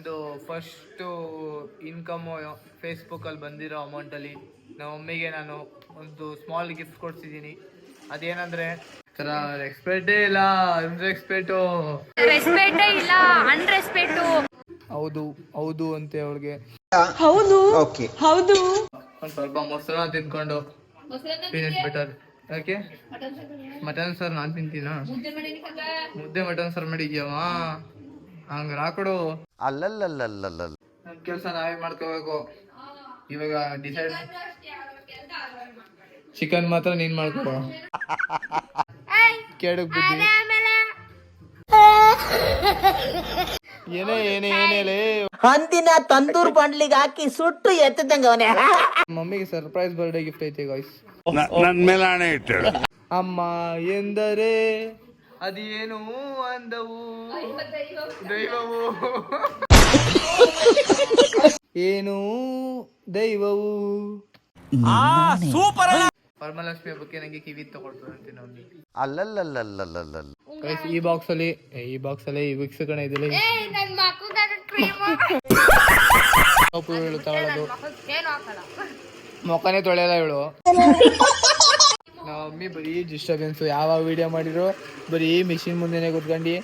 ಇದು first income ಫೇಸ್ಬುಕ್ಕಲ್ಲಿ ಬಂದಿರೋ ಅಮೌಂಟಲ್ಲಿ ನಮ್ಮ ಮಮ್ಮಿಗೆ ನಾನು ಒಂದು ಸ್ಮಾಲ್ ಗಿಫ್ಟ್ ಕೊಡ್ಸಿದ್ದೀನಿ ಅದೇನಂದ್ರೆ ಥರ ರೆಸ್ಪೆಕ್ಟೇ ಇಲ್ಲ ಅನ್ರೆಸ್ಪೆಕ್ಟು ರೆಸ್ಪೆಕ್ಟೇ ಇಲ್ಲ ಅನ್ರೆಸ್ಪೆಕ್ಟು ಹೌದು ಹೌದು ಅಂತೆ ಅವಳಿಗೆ. ಓಕೆ ಒಂದು ಸ್ವಲ್ಪ ಮೊಸರನ್ನ ತಿನ್ಕೊಂಡು ಪೀನಟ್ ಬಟರ್ ಯಾಕೆ? ಮಟನ್ ಸರ್ ನಾನು ತಿಂತೀನಾ? ಮುದ್ದೆ ಮಟನ್ ಸರ್ ಮಾಡಿದ್ಯಾವ ಹಂಗ ಹಾಕೊಡು ಅಲ್ಲಲ್ಲಲ್ಲಲ್ಲಲ್ಲ ನಮ್ ಕೆಲಸ ನಾವೇ ಮಾಡ್ಕೋಬೇಕು. ಇವಾಗ ಡಿಸೈಡ್ ಚಿಕನ್ ಮಾತ್ರ ನೀನ್ ಮಾಡ್ಕೊಡು. ಕೇಡು ಬುದ್ಧಿ. ಏನೇ ಏನೇ ಏನೇಳೆ ಹಂದಿನ ತಂದೂರ್ ಬಂಡ್ಲಿಗೆ ಹಾಕಿ ಸುಟ್ಟು ಎತ್ತಿದಂಗ ಅವನೇ. ಮಮ್ಮಿಗೆ ಸರ್ಪ್ರೈಸ್ ಬರ್ಡೇ ಗಿಫ್ಟ್ ಐತೆ ಗಾಯ್ಸ್ ನನ್ ಮೇಲೆ ಅಮ್ಮ ಎಂದರೆ ಅದೇನು ಅಂದವು? ದೈವವು. ಏನು ದೈವವು. ಪರಮಲಕ್ಷ್ಮಿ ಹಬ್ಬಕ್ಕೆ ನಂಗೆ ಕಿವಿ ತಗೊಳ್ತಾರಂತೆ ನೋಡಿ ಅಲ್ಲಲ್ಲಲ್ಲಲ್ಲಲ್ಲಲ್ಲ ಗೈಸ್ ಈ ಬಾಕ್ಸ್ ಅಲ್ಲಿ ಏ, ಈ ಬಾಕ್ಸ್ ಅಲ್ಲಿ ಈ ವಿಕ್ಸ್ ಕಣ ಇದಿಲ್ಲ ನನ್ ಕ್ರೀಮ್ ಸೋಪು ಇವಳು ತಗೊಳ್ಳೋದು. ಏನು ಹಾಕಲ್ಲ. ಮೊಕ್ಕನೇ ತೊಳೆಯಲ್ಲ ಇವಳು. ನಮ್ಮ ಮಮ್ಮಿ ಬರೀ ಡಿಸ್ಟರ್ಬೆನ್ಸ್ ಯಾವಾಗ ವಿಡಿಯೋ ಮಾಡಿದ್ರು ಬರೀ ಮಿಷಿನ್ ಮುಂದೆನೆ ಕುತ್ಕೊಂಡು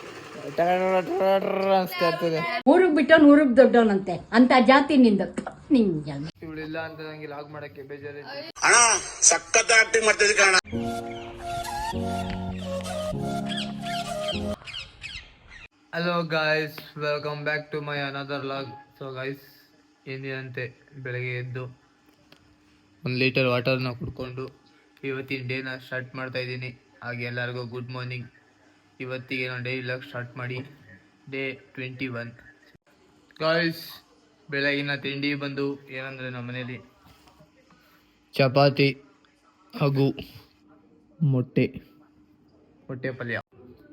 ಅನ್ಸ್ತಾ ಇರ್ತದೆ. ಊರಿಗೆ ಬಿಟ್ಟು ಊರಿಗೆ ದೊಡ್ಡವನಂತೆ ಅಂತ ಜಾತಿ ನಿಂದ. ನಿಂಗೆ ಇವಳಿಲ್ಲ ಅಂತ ನಂಗೆ ಲಾಗ್ ಮಾಡಕ್ಕೆ ಬೇಜಾರೈತೆ ಅಣ್ಣ ಸಖತ್ ಆಕ್ಟಿಂಗ್ ಮಾಡ್ತಿದ್ದೆ hello guys welcome back to my another vlog so guys ಅಂತೆ? ಬೆಳಗ್ಗೆ ಎದ್ದು ಒಂದು ಲೀಟರ್ ವಾಟರ್ನ ಕುಡ್ಕೊಂಡು ಇವತ್ತಿನ ಡೇನ ಸ್ಟಾರ್ಟ್ ಮಾಡ್ತಾ ಇದ್ದೀನಿ. ಹಾಗೆ ಎಲ್ಲರಿಗೂ ಗುಡ್ ಮಾರ್ನಿಂಗ್ ಇವತ್ತಿಗೆ ನಾನು ಡೇ ಲಾಗ್ ಸ್ಟಾರ್ಟ್ ಮಾಡಿ ಡೇ ಟ್ವೆಂಟಿ ಒನ್ ಗಾಯ್ಸ್ ಬೆಳಗಿನ ತಿಂಡಿ ಬಂದು ಏನಂದರೆ ನಮ್ಮ ಮನೇಲಿ? ಚಪಾತಿ ಹಾಗೂ ಮೊಟ್ಟೆ. ಮೊಟ್ಟೆ ಪಲ್ಯ.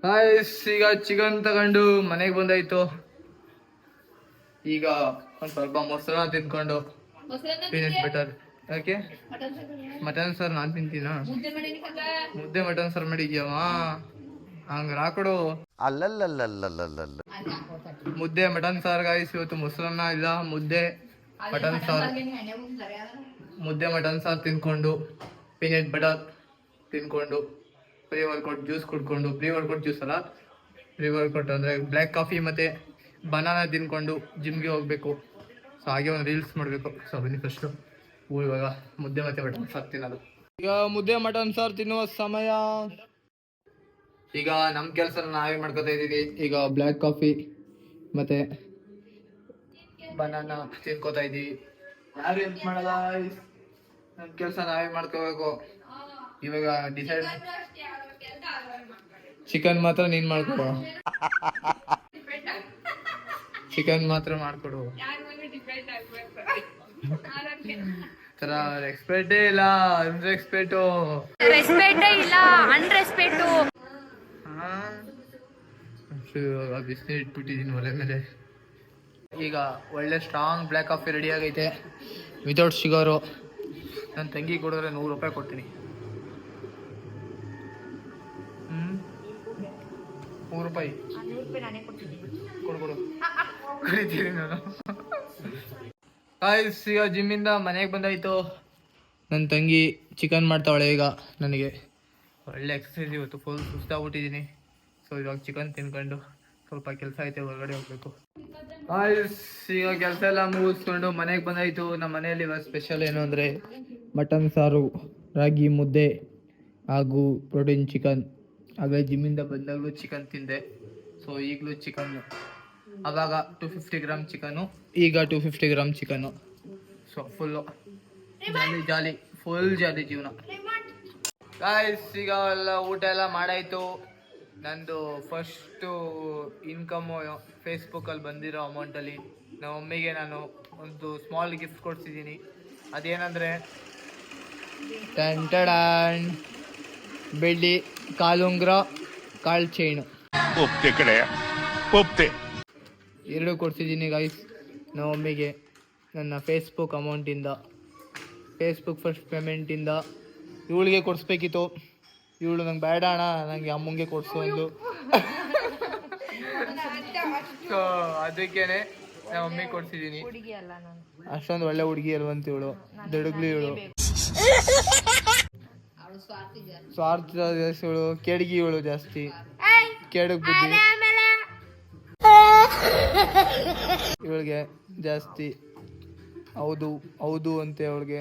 ಗಾಯ್ಸ್ ಈಗ ಚಿಕನ್ ತಗೊಂಡು ಮನೆಗೆ ಬಂದಾಯ್ತು. ಈಗ ಒಂದು ಸ್ವಲ್ಪ ಮೊಸರನ್ನ ತಿನ್ಕೊಂಡು ಬೆಟರ್ ಬಟರ್ ಯಾಕೆ? ಮಟನ್ ಸರ್ ನಾನು ತಿಂತೀನಾ? ಮುದ್ದೆ ಮಟನ್ ಸರ್ ಮಾಡಿದ್ಯಾವ ಹಂಗ ಹಾಕೊಡು. ಅಲ್ಲಲ್ಲಲ್ಲಲ್ಲಲ್ಲಲ್ಲ ಮುದ್ದೆ ಮಟನ್ ಸಾರ್ ಗಾಯಿಸ್ ಇವತ್ತು ಮೊಸರನ್ನ ಇಲ್ಲ ಮುದ್ದೆ ಮಟನ್ ಸಾರ್. ಮುದ್ದೆ ಮಟನ್ ಸಾರ್ ತಿನ್ಕೊಂಡು ಪೀನಟ್ ಬಟರ್ ತಿನ್ಕೊಂಡು ಪ್ರೀ ವರ್ಕೌಟ್ ಜ್ಯೂಸ್ ಕುಡ್ಕೊಂಡು ಪ್ರೀ ವರ್ಕೌಟ್ ಜ್ಯೂಸ್ ಅಲ್ಲ ಪ್ರೀ ವರ್ಕೌಟ್ ಅಂದರೆ ಬ್ಲ್ಯಾಕ್ ಕಾಫಿ ಮತ್ತು ಬನಾನ ತಿನ್ಕೊಂಡು ಜಿಮ್ಗೆ ಹೋಗಬೇಕು. ಸೊ ಹಾಗೆ ಒಂದು ರೀಲ್ಸ್ ಮಾಡಬೇಕು. ಸೊ ಬನ್ನಿ ಫಸ್ಟು ಇವಾಗ ಮುದ್ದೆ ಮತ್ತೆ ಮಟನ್ ಸಾರ್ ತಿನ್ನೋದು. ಈಗ ಮುದ್ದೆ ಮಟನ್ ಸಾರ್ ತಿನ್ನುವ ಸಮಯ. ಈಗ ನಮ್ಮ ಕೆಲಸ ನಾವೇ ಮಾಡ್ಕೋತಾ ಇದ್ದೀವಿ. ಈಗ ಬ್ಲ್ಯಾಕ್ ಕಾಫಿ ಮತ್ತೆ ಬನಾನ ತಿನ್ಕೋತಾ ಇದೀವಿ ಯಾರು ಹೆಲ್ಪ್ ಮಾಡಲ್ಲ ನಮ್ಮ ಕೆಲಸ ನಾವೇ ಮಾಡ್ಕೋಬೇಕು. ಇವಾಗ ಡಿಸೈಡ್ ಚಿಕನ್ ಮಾತ್ರ ನೀನ್ ಮಾಡ್ಕೊಡು. ಚಿಕನ್ ಮಾತ್ರ ಮಾಡ್ಕೊಡು. ತರ ರೆಸ್ಪೆಕ್ಟೇ ಇಲ್ಲ ಅನ್ರೆಸ್ಪೆಕ್ಟು ರೆಸ್ಪೆಕ್ಟೇ ಇಲ್ಲ ಅನ್ರೆಸ್ಪೆಕ್ಟು ಬಿಸಿನೀರು ಇಟ್ಬಿಟ್ಟಿದ್ದೀನಿ ಒಲೆ ಮೇಲೆ. ಈಗ ಒಳ್ಳೆ ಸ್ಟ್ರಾಂಗ್ ಬ್ಲ್ಯಾಕ್ ಕಾಫಿ ರೆಡಿ ಆಗೈತೆ. ವಿತೌಟ್ ಶುಗರು ನನ್ನ ತಂಗಿ ಕೊಡಿದ್ರೆ ನೂರು ರೂಪಾಯಿ ಕೊಡ್ತೀನಿ. ಹ್ಞೂ ನೂರು ರೂಪಾಯಿ. ಕೊಡು ಕೊಡು. ಕರಿತೀನಿ ನಾನು. ಗಾಯ್ಸ್ ಈಗ ಜಿಮ್ಮಿಂದ ಮನೆಗೆ ಬಂದಾಯ್ತು. ನನ್ನ ತಂಗಿ ಚಿಕನ್ ಮಾಡ್ತಾವಳೆ ಈಗ ನನಗೆ. ಒಳ್ಳೆ ಎಕ್ಸಸೈಸ್ ಇವತ್ತು ಫುಲ್ ಸುಸ್ತಾಗ್ಬಿಟ್ಟಿದ್ದೀನಿ ಸೊ ಇವಾಗ ಚಿಕನ್ ತಿನ್ಕೊಂಡು ಸ್ವಲ್ಪ ಕೆಲಸ ಐತೆ, ಹೊರಗಡೆ ಹೋಗ್ಬೇಕು. ಆಯ್ಸ್ ಈಗ ಕೆಲಸ ಎಲ್ಲ ಮುಗಿಸ್ಕೊಂಡು ಮನೆಗೆ ಬಂದಾಯ್ತು. ನಮ್ಮ ಮನೆಯಲ್ಲಿ ಇವಾಗ ಸ್ಪೆಷಲ್ ಏನು ಅಂದರೆ ಮಟನ್ ಸಾರು, ರಾಗಿ ಮುದ್ದೆ ಹಾಗೂ ಪ್ರೋಟೀನ್ ಚಿಕನ್ ಹಾಗೆ ಜಿಮ್ಮಿಂದ ಬಂದಾಗಲೂ ಚಿಕನ್ ತಿಂದೆ. ಸೊ ಈಗಲೂ ಚಿಕನ್ ಆವಾಗ ಟು ಫಿಫ್ಟಿ ಗ್ರಾಮ್ ಚಿಕನು ಈಗ two fifty gram chicken so full jolly jolly full jolly ಜೀವನ. ಗಾಯ್ಸ್ ಈಗ ಎಲ್ಲ ಊಟ ಎಲ್ಲ ಮಾಡಾಯ್ತು. ನಂದು ಫಸ್ಟು ಇನ್ಕಮು ಫೇಸ್ಬುಕ್ಕಲ್ಲಿ ಬಂದಿರೋ ಅಮೌಂಟಲ್ಲಿ ನಮ್ಮ ಮಮ್ಮಿಗೆ ನಾನು ಒಂದು ಸ್ಮಾಲ್ ಗಿಫ್ಟ್ ಕೊಡ್ಸಿದ್ದೀನಿ. ಅದೇನಂದರೆ ಟಂಟಡಾನ್ ಬೆಳ್ಳಿ ಕಾಲುಂಗ್ರ ಕಾಳು ಚೈನು ಒಪ್ತೆ ಕಡೆ ಒಪ್ತೆ. ಎರಡು ಕೊಡ್ಸಿದ್ದೀನಿ ಗೈಸ್ ನಮ್ಮ ಮಮ್ಮಿಗೆ ನನ್ನ ಫೇಸ್ಬುಕ್ ಅಮೌಂಟಿಂದ ಫೇಸ್ಬುಕ್ ಫಸ್ಟ್ ಪೇಮೆಂಟಿಂದ ಇವಳಿಗೆ ಕೊಡಿಸ್ಬೇಕಿತ್ತು. ಇವಳು ನಂಗೆ ಬೇಡ ಅಣ್ಣ ನನಗೆ ಅಮ್ಮಂಗೆ ಕೊಡಿಸು ಅಂದು ಸೊ ಅದಕ್ಕೇನೆ ನಮ್ಮ ಮಮ್ಮಿ ಕೊಡ್ತಿದ್ದೀನಿ ನಾನು. ಅಷ್ಟೊಂದು ಒಳ್ಳೆ ಹುಡುಗಿ ಅಲ್ವಂತ ಇವಳು. ದಡುಗ್ಲಿ ಇವಳು. ಸ್ವಾರ್ಥ ಜಾಸ್ತಿ ಇವಳು ಕೆಡಗಿ ಇವಳು ಜಾಸ್ತಿ. ಕೆಡಗ್ ಬುದ್ಧಿ. ಇವಳಿಗೆ ಜಾಸ್ತಿ. ಹೌದು ಹೌದು ಅಂತ ಅವಳಿಗೆ.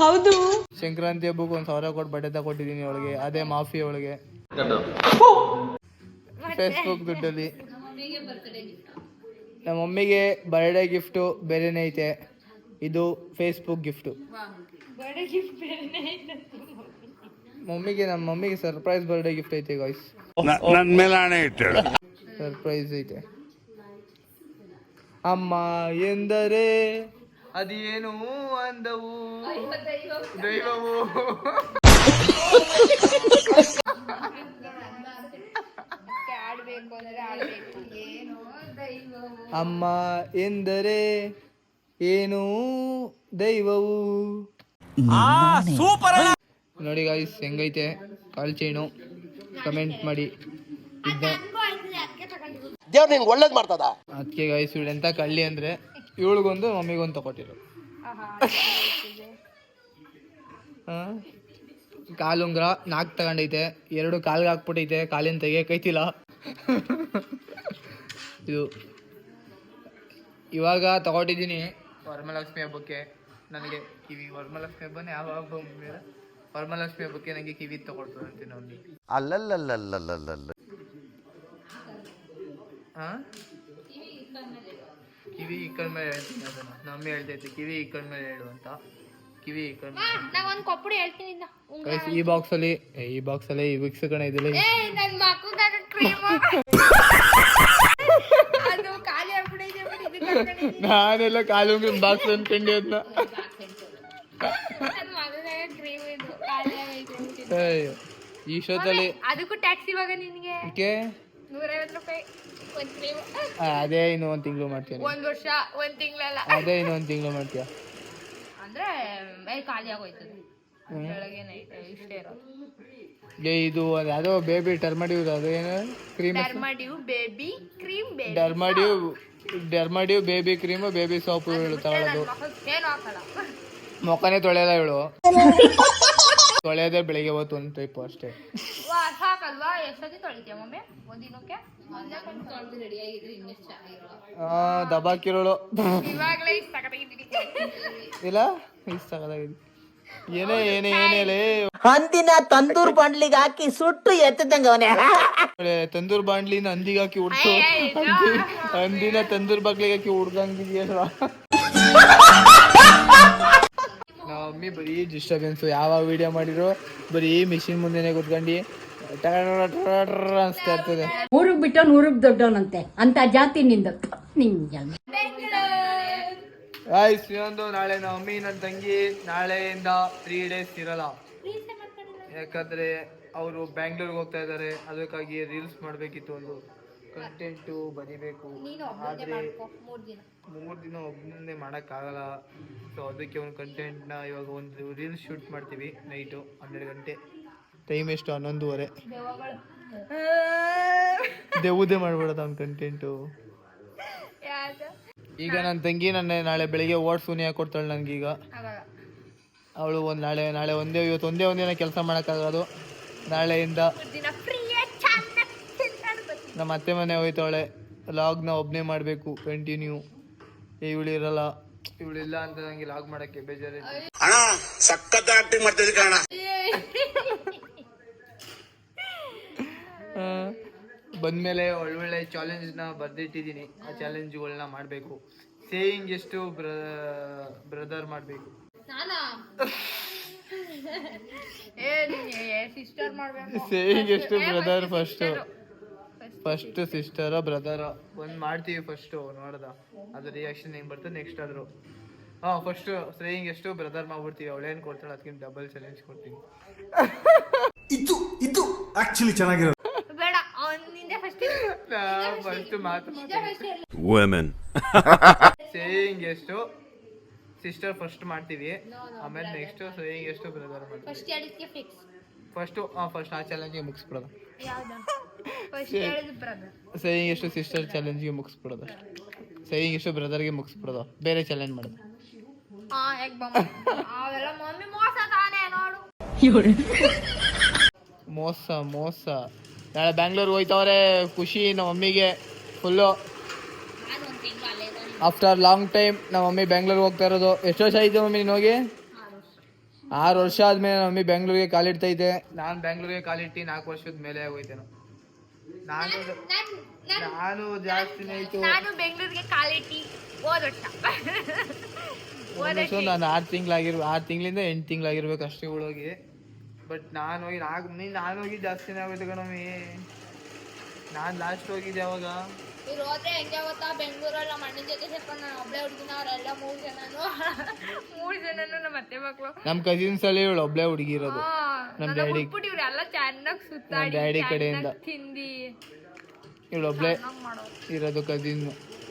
ಹೌದು ಸಂಕ್ರಾಂತಿ ಹಬ್ಬಕ್ಕೆ ಒಂದ್ ಸಾವಿರ ಕೊಟ್ಟು ಬಟ್ಟೆ ತಗೊಟ್ಟಿದೀನಿ ಅವಳಿಗೆ ಅದೇ ಮಾಫಿ ಅವಳಿಗೆ. ಫೇಸ್ಬುಕ್ ದುಡ್ಡಲ್ಲಿ. ನಮ್ಮ ಮಮ್ಮಿಗೆ ಬರ್ಡೇ ಗಿಫ್ಟು ಬೇರೆನೇ ಐತೆ. ಇದು ಫೇಸ್ಬುಕ್ ಗಿಫ್ಟು ಮಮ್ಮಿಗೆ ನಮ್ಮ ಮಮ್ಮಿಗೆ ಸರ್ಪ್ರೈಸ್ ಬರ್ಡೇ ಗಿಫ್ಟ್ ಐತೆ ಗಾಯ್ಸ್ ನನ್ ಮೇಲೆ ಸರ್ಪ್ರೈಸ್ ಐತೆ. ಅಮ್ಮ ಎಂದರೆ ಅದೇನು ಅಂದವು? ದೈವವು. ಅಮ್ಮ ಎಂದರೆ ಏನು ದೈವವು? ನೋಡಿ ಗಾಯ್ಸ್ ಹೆಂಗೈತೆ? ಕಾಲ್ ಚೈನು ಕಮೆಂಟ್ ಮಾಡಿ. ದೇವ್ರು ನಿನ್ಗೆ ಒಳ್ಳೇದ್ ಮಾಡ್ತದ? ಅದಕ್ಕೆ ಇವಳು ಎಂತ ಕಳ್ಳಿ ಅಂದ್ರೆ ಇವಳಿಗೊಂದು ಮಮ್ಮಿಗೊಂದು ತಗೊಟ್ಟಿರು ಕಾಲುಂಗ್ರ ನಾಲ್ಕು ತಗೊಂಡೈತೆ ಎರಡು ಕಾಲ್ಗೆ ಹಾಕ್ಬಿಟ್ಟೈತೆ ಕಾಲಿನ ತೆಗಿಯಕೈತಿಲ್ಲ ಇದು. ಇವಾಗ ತಗೊಂಡಿದ್ದೀನಿ ವರಮಲಕ್ಷ್ಮಿ ಹಬ್ಬಕ್ಕೆ ನನಗೆ ಕಿವಿ ವರಮಲಕ್ಷ್ಮಿ ಹಬ್ಬನೇ ಯಾವ ಹಬ್ಬ ವರಮಲಕ್ಷ್ಮಿ ವರಮಹಾಲಕ್ಷ್ಮಿ ಹಬ್ಬಕ್ಕೆ ನನಗೆ ಕಿವಿ ತಗೊಳ್ತದೆ ಅಂತೀನಿ ನೋಡಿ. ಅಲ್ಲಲ್ಲಲ್ಲಲ್ಲಲ್ಲಲ್ಲ ಹಾಂ ಕಿವಿ ಇಕ್ಕಳ ಮೇಲೆ ಹೇಳ್ತೀನಿ ಅದನ್ನ. ನಮ್ಮ ಹೇಳ್ತೈತೆ ಕಿವಿ ಇಕ್ಕಳ ಮೇಲೆ ಹೇಳು ಅಂತ. ಕಿವಿ ಇಕ್ಕಳ ಮೇಲೆ. ನಾ ಒಂದು ಕೊಪ್ಪಡಿ ಹೇಳ್ತೀನಿ. ಈ ಬಾಕ್ಸ್ ಅಲ್ಲಿ ಈ ಬಾಕ್ಸ್ ಅಲ್ಲಿ ಈ ವಿಕ್ಸ್ ಕಣ ಇದಿಲ್ಲ ಏ ನನ್ ಮಕ್ಕಳಿಗೆ ಕ್ರೀಮ್ ಅದು ಖಾಲಿ ಕರ್ಕೊಂಡಿದ್ದೀನಿ. ನಾನೆಲ್ಲ ಕಾಲು ಬಾಕ್ಸ್ ಅನ್ಕೊಂಡೆ ಅದನ್ನ ಈ ಶೋದಲ್ಲಿ ಅದಕ್ಕೂ ಟ್ಯಾಕ್ಸಿ ಇವಾಗ ನಿನ್ಗೆ. ನೂರೈವತ್ತು ರೂಪಾಯಿ ಒಂದ್ ಕ್ರೀಮ್ ಅದೇ ಇನ್ನು ಒಂದು ತಿಂಗಳು ಮಾಡ್ತೀನಿ. ಒಂದು ವರ್ಷ ಒಂದ್ ತಿಂಗಳಲ್ಲ. ಅದೇ ಇನ್ನು ಒಂದು ತಿಂಗಳು ಮಾಡ್ತೀಯ? ಅಂದ್ರೆ ಏ, ಖಾಲಿ ನೈಟ್ ಇಷ್ಟೇ ಇರೋದು. ಇದು ಅದು ಯಾವುದೋ ಬೇಬಿ ಟರ್ಮಡಿವ್ ಅದು ಏನು? Cream Dermadew baby cream Dermadew Dermadew baby cream baby soap ಹೇಳು ತಗೊಳ್ಳೋದು ಏನು ಹಾಕಲ್ಲ. ಮೊಕ್ಕನೇ ತೊಳೆಯಲ್ಲ ಹೇಳು ತೊಳೆಯೋದೇ ಬೆಳಿಗ್ಗೆ ಹೊತ್ತು ಒಂದು ಟೈಪ್ ಅಷ್ಟೇ. ಸಾಕಲ್ವಾ ಎಷ್ಟೊತ್ತಿ ತೊಳಿತೀಯ ಮಮ್ಮಿ? ಒಂದಿನಕ್ಕೆ ಆ, ದಬಾಕಿರೋಳು. ಇವಾಗಲೇ ಇಷ್ಟ ಇಲ್ಲ? ಇಷ್ಟ ಆಗಲಾಗಿದೆ ಏನೇ ಏನೇ ಏನೇಲೇ ಹಂದಿನ ತಂದೂರ್ ಬಾಂಡ್ಲಿಗೆ ಹಾಕಿ ಸುಟ್ಟು ಎತ್ತದಂಗ ಅವನೇ. ತಂದೂರ್ ಬಾಂಡ್ಲಿನ ಹಂದಿಗೆ ಹಾಕಿ ಉಡ್ತು ಹಂದಿ ಹಂದಿನ ತಂದೂರ್ ಬಾಗ್ಲಿಗೆ ಹಾಕಿ ಉಡ್ದಂಗಿದೆಯಲ್ವಾ? ನಮ್ಮ ಮಮ್ಮಿ ಬರೀ ಡಿಸ್ಟರ್ಬೆನ್ಸು ಯಾವಾಗ ವಿಡಿಯೋ ಮಾಡಿದ್ರು? ಬರೀ ಮಿಷಿನ್ ಮುಂದೆನೆ ಕೂತ್ಕೊಂಡು. ಅನಿಸ್ತಾ ಇರ್ತದೆ ಊರಿಗೆ ಬಿಟ್ಟು ಊರಿಗೆ ದೊಡ್ಡವನಂತೆ ಅಂತ ಜಾತಿ ನಿಂದ ಇನ್ನೊಂದು ನಾಳೆ ನಮ್ಮ ಮಮ್ಮಿ ನನ್ನ ತಂಗಿ. ನಾಳೆಯಿಂದ ತ್ರೀ ಡೇಸ್ ಇರಲ್ಲ. ಯಾಕಂದ್ರೆ ಅವರು ಬ್ಯಾಂಗ್ಳೂರ್ಗೆ ಹೋಗ್ತಾ ಇದ್ದಾರೆ. ಅದಕ್ಕಾಗಿ ರೀಲ್ಸ್ ಮಾಡಬೇಕಿತ್ತು ಒಂದು. ಕಂಟೆಂಟು ಬರಿಬೇಕು. ಆದರೆ ಮೂರು ದಿನ. ಒಬ್ಬನೇ ಮಾಡೋಕ್ಕಾಗಲ್ಲ. ಸೊ ಅದಕ್ಕೆ ಒಂದು ಕಂಟೆಂಟ್ನ ಇವಾಗ ಒಂದು ರೀಲ್ಸ್ ಶೂಟ್ ಮಾಡ್ತೀವಿ ನೈಟು ಹನ್ನೆರಡು ಗಂಟೆ. ಟೈಮ್ ಎಷ್ಟು? ಹನ್ನೊಂದುವರೆ. ದೇವುದೇ ಮಾಡ್ಬಿಡೋದು ಅವ್ನ ಕಂಟೆಂಟು ಈಗ ನನ್ನ ತಂಗಿ ನನ್ನ ನಾಳೆ ಬೆಳಿಗ್ಗೆ ಓಟ್ ಸುನಿ ಕೊಡ್ತಾಳೆ ನನಗೀಗ. ಅವಳು ಒಂದು ನಾಳೆ ನಾಳೆ ಒಂದೇ ಇವತ್ತು ಒಂದೇ ಒಂದಿನ ಕೆಲಸ ಮಾಡೋಕ್ಕಾಗೋದು. ನಾಳೆಯಿಂದ ನಮ್ಮ ಅತ್ತೆ ಮನೆ ಹೋಯ್ತಾಳೆ. ಲಾಗ್ನ ಒಬ್ಬನೇ ಮಾಡಬೇಕು ಕಂಟಿನ್ಯೂ ಇವಳು ಇರಲ್ಲ. ಇವಳಿಲ್ಲ ಅಂತ ನನಗೆ ಲಾಗ್ ಮಾಡೋಕ್ಕೆ ಬೇಜಾರೈತೆ ಅಣ್ಣ ಸಖತ್ ಆಕ್ಟಿಂಗ್ ಮಾಡ್ತಿದ್ದೆ ಕಣ ಬಂದ್ಮೇಲೆ ಒಳ್ಳೊಳ್ಳೆ ಚಾಲೆಂಜ್ನ ಬರೆದಿಟ್ಟಿದ್ದೀನಿ. ಆ ಚಾಲೆಂಜ್ಗಳನ್ನ ಮಾಡಬೇಕು. ಸೇಯಿಂಗ್ ಎಷ್ಟು ಬ್ರದರ್ ಮಾಡಬೇಕು. ನಾನಾ? ಏ ಸಿಸ್ಟರ್ ಮಾಡ್ಬೇಕು. ಸೇಯಿಂಗ್ ಎಷ್ಟು brother first first sister brother ಒಂದು ಮಾಡ್ತೀವಿ ಫಸ್ಟು ನೋಡ್ದ. ಅದು ರಿಯಾಕ್ಷನ್ ಹೆಂಗೆ ಬರ್ತದೆ ನೆಕ್ಸ್ಟ್ ಆದರೂ. ಹಾಂ ಫಸ್ಟ್ ಸೇಯಿಂಗ್ ಎಷ್ಟು ಬ್ರದರ್ ಮಾಡ್ಬಿಡ್ತೀವಿ. ಅವಳೇನು ಕೊಡ್ತಾಳೆ ಅದಕ್ಕಿಂತ ಡಬಲ್ ಚಾಲೆಂಜ್ ಕೊಡ್ತೀನಿ. ಇದು ಇದು ಆಕ್ಚುಲಿ ಚೆನ್ನಾಗಿರೋದು. ಫಸ್ಟ್ ಮಾತು ವುಮೆನ್ ಸೇಯಿಂಗ್ ಎಷ್ಟು? ಸಿಸ್ಟರ್ ಫಸ್ಟ್ ಮಾಡ್ತೀವಿ. ಆಮೇಲೆ ನೆಕ್ಸ್ಟ್ ಸೇಯಿಂಗ್ ಎಷ್ಟು ಬ್ರದರ್ ಫಸ್ಟ್ ಹೇಳಿದ್ಕೆ ಫಿಕ್ಸ್ ಫಸ್ಟು ಹಾಂ ಫಸ್ಟ್ ಆ ಚಾಲೆಂಜಿಗೆ ಮುಗಿಸ್ಬಿಡೋದು ಸೇಯಿಂಗ್ ಎಷ್ಟು ಸಿಸ್ಟರ್ ಚಾಲೆಂಜ್ಗೆ ಮುಗಿಸ್ಬಿಡೋದು ಸೇಯಿಂಗ್ ಎಷ್ಟು ಬ್ರದರ್ಗೆ ಮುಗಿಸ್ಬಿಡೋದು ಬೇರೆ ಚಾಲೆಂಜ್ ಮಾಡೋದು ಮೋಸ ಮೋಸ. ನಾಳೆ ಬ್ಯಾಂಗ್ಳೂರ್ಗೆ ಹೋಯ್ತವ್ರೆ ಖುಷಿ ನಮ್ಮ ಮಮ್ಮಿಗೆ ಫುಲ್ಲು ಆಫ್ಟರ್ ಲಾಂಗ್ ಟೈಮ್ ನಮ್ಮ ಮಮ್ಮಿ ಬೆಂಗ್ಳೂರಿಗೆ ಹೋಗ್ತಾ ಇರೋದು. ಎಷ್ಟು ವರ್ಷ ಆಯ್ತು ಮಮ್ಮಿ ನೀನು ಹೋಗಿ? ಆರು ವರ್ಷ ಆದ್ಮೇಲೆ ನಮ್ಮ ಮಮ್ಮಿ ಬೆಂಗ್ಳೂರಿಗೆ ಕಾಲಿಡ್ತೈತೆ ನಾನು ಬೆಂಗ್ಳೂರಿಗೆ ಕಾಲಿಟ್ಟು ನಾಲ್ಕು ವರ್ಷದ ಮೇಲೆ ಹೋಯ್ತೇನೆ. ನಾನು ನಾನು ಜಾಸ್ತಿನೇ ಆಯ್ತು ನಾನು ಬೆಂಗಳೂರಿಗೆ ಕಾಲಿಟ್ಟಿ ಹೋದ ವರ್ಷ. ಹೋದ ಸೊ ನಾನು ಆರು ತಿಂಗಳಾಗಿರ್ ಆರು ತಿಂಗಳಿಂದ ಎಂಟು ತಿಂಗಳಾಗಿರ್ಬೇಕು ಅಷ್ಟೇ ಹೋಗಿ ಬಟ್ ನಾನು ಹೋಗಿ ನಾಲ್ಕು ನೀ ನಾನು ಹೋಗಿ ಜಾಸ್ತಿನೇ ಆಗೋಯ್ತು ಕಣಮ್ಮಿ. ನಾನು ಲಾಸ್ಟ್ ಹೋಗಿದ್ದೆ ಅವಾಗ ಇವ್ರು ಹೋದ್ರೆ ಹೆಂಗೆ ಗೊತ್ತಾ? ಬೆಂಗಳೂರಲ್ಲಿ ನಮ್ಮ ಅಣ್ಣನ ಜೊತೆ ಸೇರ್ಕೊಂಡು ನಾನು ಒಬ್ಳೆ ಹುಡುಗಿನ ಅವರೆಲ್ಲ ಮೂರು ಜನನು. ಮೂರು ಜನನು ನಮ್ಮ ಅತ್ತೆ ಮಕ್ಕಳು ನಮ್ಮ ಕಸಿನ್ಸ್ ಅಲ್ಲಿ ಇವಳು ಒಬ್ಳೆ ಹುಡುಗಿ ಇರೋದು. ನಮ್ಮ ಡ್ಯಾಡಿ ಬಿಟ್ಬಿಟ್ಟು ಇವ್ರೆಲ್ಲ ಚೆನ್ನಾಗಿ ಸುತ್ತಾಡಿ ಡ್ಯಾಡಿ ಚೆನ್ನಾಗ್ ಕಡೆಯಿಂದ. ತಿಂದಿ. ಇವಳು ಒಬ್ಳೆ ಇರೋದು ಕಸಿನ್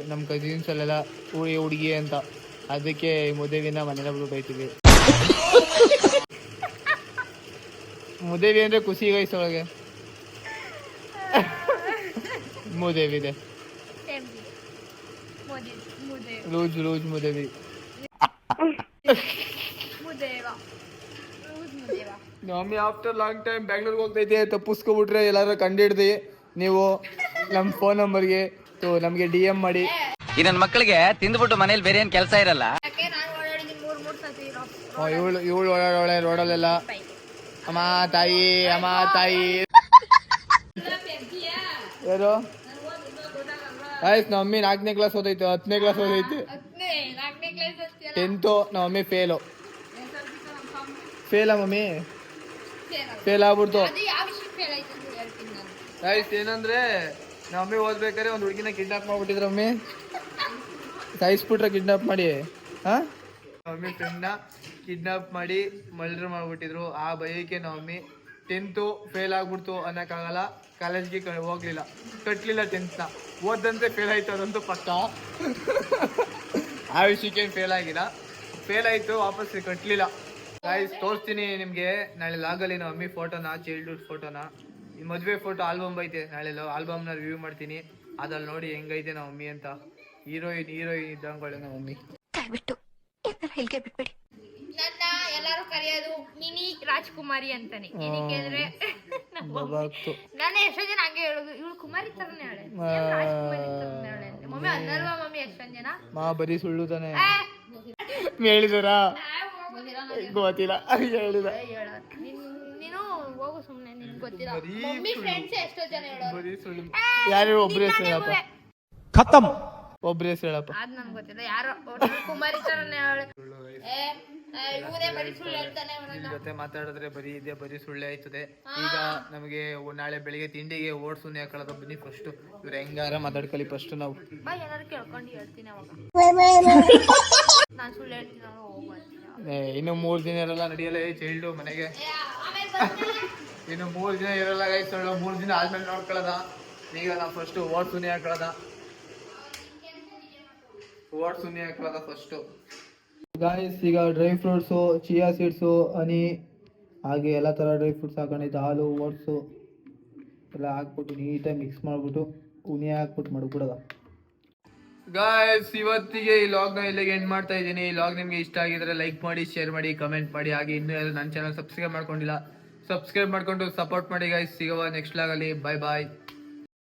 ನಮ್ಮ ಕಸಿನ್ಸ್ ಅಲ್ಲೆಲ್ಲ ಹುಡುಗಿ ಹುಡುಗಿ ಅಂತ. ಅದಕ್ಕೆ ಮದುವೆನ ಮನೇಲಿ ಬಿಟ್ಟು ಬೈತೀವಿ. ಮುದೇವಿ ಅಂದ್ರೆ ಖುಷಿ ವಯಸ್ಸೊಳಗೆ ಮುದೇವಿ ಇದೆ. ರೋಜ್ ರೋಜ್ ಮುದೇವಿ. ನಾಮಿ ಲೂಸ್ ಮುದೇವ ಮಮ್ಮಿ ಆಫ್ಟರ್ ಲಾಂಗ್ ಟೈಮ್ ಬ್ಯಾಂಗ್ಳೂರ್ಗೆ ಹೋಗ್ತೈತೆ ತಪ್ಪಿಸ್ಕೊಬಿಟ್ರೆ ಎಲ್ಲಾರು ಕಂಡಿಡ್ದು ನೀವು ನಮ್ಮ ಫೋನ್ ನಂಬರ್ಗೆ ನಮಗೆ ಡಿ ಎಂ ಮಾಡಿ. ಈ ನನ್ನ ಮಕ್ಕಳಿಗೆ ತಿಂದ್ಬಿಟ್ಟು ಮನೇಲಿ ಬೇರೆ ಏನು ಕೆಲಸ ಇರಲ್ಲ? ಯಾಕೆ? ನಾನು ಓಡಾಡಿದ್ದೀನಿ ಮೂರು ಮೂರು ಸತಿ ಇರೋ ಇವಳು ಇವಳು ಓಡಾಡೋಳೆ ರೋಡಲ್ಲೆಲ್ಲ ಅಮ್ಮ ತಾಯಿ ಅಮ್ಮ ತಾಯಿ. ಯಾರು? ಆಯ್ತು ನಮ್ಮ ಮಮ್ಮಿ ನಾಲ್ಕನೇ ಕ್ಲಾಸ್ ಓದೈತೆ, ಹತ್ತನೇ ಕ್ಲಾಸ್ ಓದೈತೆ. ಟೆಂತು ನಮ್ಮ mummy fail fail mummy? Fail ಆಗ್ಬಿಡ್ತು. ಆಯ್ತು, ಏನಂದ್ರೆ ನಮ್ಮ ಮಮ್ಮಿ ಓದ್ಬೇಕಾದ್ರೆ ಒಂದು ಹುಡುಗಿನ ಕಿಡ್ನಾಪ್ ಮಾಡ್ಬಿಟ್ಟಿದ್ರು ಮಮ್ಮಿ. ಸಾಯಿಸ್ಬಿಟ್ರೆ ಕಿಡ್ನಾಪ್ ಮಾಡಿ. ಹಾ? ಮಮ್ಮಿ ಫ್ರೆಂಡ್ನ ಕಿಡ್ನಾಪ್ ಮಾಡಿ ಮರ್ಡರ್ ಮಾಡ್ಬಿಟ್ಟಿದ್ರು. ಆ ಭಯಕ್ಕೆ ಮಮ್ಮಿ ಟೆಂತು ಫೇಲ್ ಆಗ್ಬಿಡ್ತು ಅನ್ನೋಕ್ಕಾಗಲ್ಲ. ಕಾಲೇಜ್ಗೆ ಕ ಹೋಗ್ಲಿಲ್ಲ. ಕಟ್ಲಿಲ್ಲ ಟೆಂತ್ನ ಓದಂತೆ ಫೇಲ್ ಆಯ್ತು ಅದಂತೂ ಪಕ್ಕ. ಆ ವಿಷಯಕ್ಕೇನು ಫೇಲ್ ಆಗಿಲ್ಲ. ಫೇಲ್ ಆಯ್ತು, ವಾಪಸ್ ಕಟ್ಲಿಲ್ಲ. ಗಾಯ್ಸ್ ತೋರಿಸ್ತೀನಿ ನಿಮಗೆ. ನಾಳೆ ಲಾಗಲ್ಲಿ ನಮ್ಮ ಫೋಟೋನ ಚೈಲ್ಡ್ಹುಡ್ ಫೋಟೋನ ಈ ಮದುವೆ ಫೋಟೋ ಆಲ್ಬಮ್ ಐತೆ ನಾಳೆ ಆಲ್ಬಮ್ನ ರಿವ್ಯೂ ಮಾಡ್ತೀನಿ. ಅದ್ರಲ್ಲಿ ನೋಡಿ ಹೆಂಗೈತೆ ನಮ್ಮ ಅಂತ. ಹೀರೋಯಿನ್ ಹೀರೋಯಿನ್ ಇದ್ದಂಗೊಳ್ಳೆ ನಮ್ಮ ಮಮ್ಮಿ ನನ್ನ ಎಲ್ಲರೂ ಕರೆಯೋದು ಮಿನಿ ರಾಜ್ಕುಮಾರಿ ಅಂತಾನೆ. ಏನಕ್ಕೆ ಅಂದ್ರೆ. ನಾನು ಎಷ್ಟೋ ಜನ ಹಂಗೆ ಹೇಳೋದು. ಇವಳು ಕುಮಾರಿ ತರನೇ ಹೇಳೆ ರಾಜ್ಕುಮಾರಿ ತರನೇ ಹೇಳೆ ಮಮ್ಮಿ ಅನ್ನಲ್ವಾ ಮಮ್ಮಿ ಎಷ್ಟೊಂದ್ ಜನ ಮಾ ಬರೀ ಸುಳ್ಳು ತಾನೆ. ಹೇಳಿದಾರಾ? ಗೊತ್ತಿಲ್ಲ. ಹೇಳಿದ. ನೀನ್- ಹೋಗು ಸುಮ್ನೆ ನಿನ್ಗೆ ಗೊತ್ತಿಲ್ಲ. ಮಮ್ಮಿ. ಫ್ರೆಂಡ್ಸ್ ಎಷ್ಟೋ ಜನ ಹೇಳೋರು. ಯಾರು ಒಬ್ರು ಹೆಸರು ಖತಮ್. ಒಬ್ರು ಹೆಸರು ಹೇಳಪ್ಪ. ಅದ್ ನನ್ಗೆ ಗೊತ್ತಿಲ್ಲ. ಯಾರೋ ಕುಮಾರಿ ಜೊತೆ ಮಾತಾಡಿದ್ರೆ ಬರೀ ಇದೆ ಬರೀ ಸುಳ್ಳೆ ಆಯ್ತದೆ. ಈಗ ನಮಗೆ ನಾಳೆ ಬೆಳಿಗ್ಗೆ ತಿಂಡಿಗೆ ಓಡ್ಸುನೆ ಹಾಕೊಳ್ಳೋದು ಬನ್ನಿ ಫಸ್ಟ್ ಇವ್ರ ಹೆಂಗಾರ ಮಾತಾಡ್ಕೊಳ್ಳಿ ಫಸ್ಟ್ ನಾವು. ಬಾ ಏನಾದ್ರು ಕೇಳ್ಕೊಂಡು ಹೇಳ್ತೀನಿ ಅವಾಗ. ನಾನು ಸುಳ್ಳು ಹೇಳ್ತೀನಿ ನಾನು ಹೋಗು ಏ, ಇನ್ನು ಮೂರ್ ದಿನ ಇರಲ್ಲ ನಡೆಯಲ್ಲ ಚೈಲ್ಡು ಮನೆಗೆ. ಏ, ಆಮೇಲೆ ಬರ್ತೀನಿ. ಇನ್ನು ಮೂರ್ ದಿನ ಇರಲ್ಲ ಗೈಸ್ ಮೂರ್ ದಿನ ಆದ್ಮೇಲೆ ನೋಡ್ಕೊಳ್ಳೋದ. ಈಗ ನಾವು ಫಸ್ಟ್ ಓಟ್ ಸುನಿ ಹಾಕೊಳ್ಳೋದ. ಓಟ್ ಸುನಿ ಹಾಕಲಾದ ಫಸ್ಟ್ ಗಾಯ್ಸ್ ಈಗ dry fruits chia seeds honey ಹಾಗೆ ಎಲ್ಲ ಥರ ಡ್ರೈ ಫ್ರೂಟ್ಸ್ ಹಾಕೊಂಡಿದ್ದು. ಹಾಲು ಓಟ್ಸು ಎಲ್ಲ ಹಾಕ್ಬಿಟ್ಟು ನೀಟಾಗಿ ಮಿಕ್ಸ್ ಮಾಡಿಬಿಟ್ಟು ಉನಿ ಹಾಕ್ಬಿಟ್ಟು ಮಾಡ್ಬಿಡೋದ ಗಾಯ್ಸ್ ಇವತ್ತಿಗೆ ಈ ಲಾಗ್ನ ಇಲ್ಲಿಗೆ ಎಂಡ್ ಮಾಡ್ತಾ ಇದ್ದೀನಿ. ಈ ಲಾಗ್ ನಿಮಗೆ ಇಷ್ಟ ಆಗಿದ್ರೆ ಲೈಕ್ ಮಾಡಿ ಶೇರ್ ಮಾಡಿ ಕಮೆಂಟ್ ಮಾಡಿ. ಹಾಗೆ ಇನ್ನೂ ಯಾರು ನನ್ನ ಚಾನಲ್ ಸಬ್ಸ್ಕ್ರೈಬ್ ಮಾಡ್ಕೊಂಡಿಲ್ಲ ಸಬ್ಸ್ಕ್ರೈಬ್ ಮಾಡ್ಕೊಂಡು ಸಪೋರ್ಟ್ ಮಾಡಿ ಗಾಯ್ಸ್ ಸಿಗುವ ನೆಕ್ಸ್ಟ್ ಲಾಗಲ್ಲಿ ಬಾಯ್ ಬಾಯ್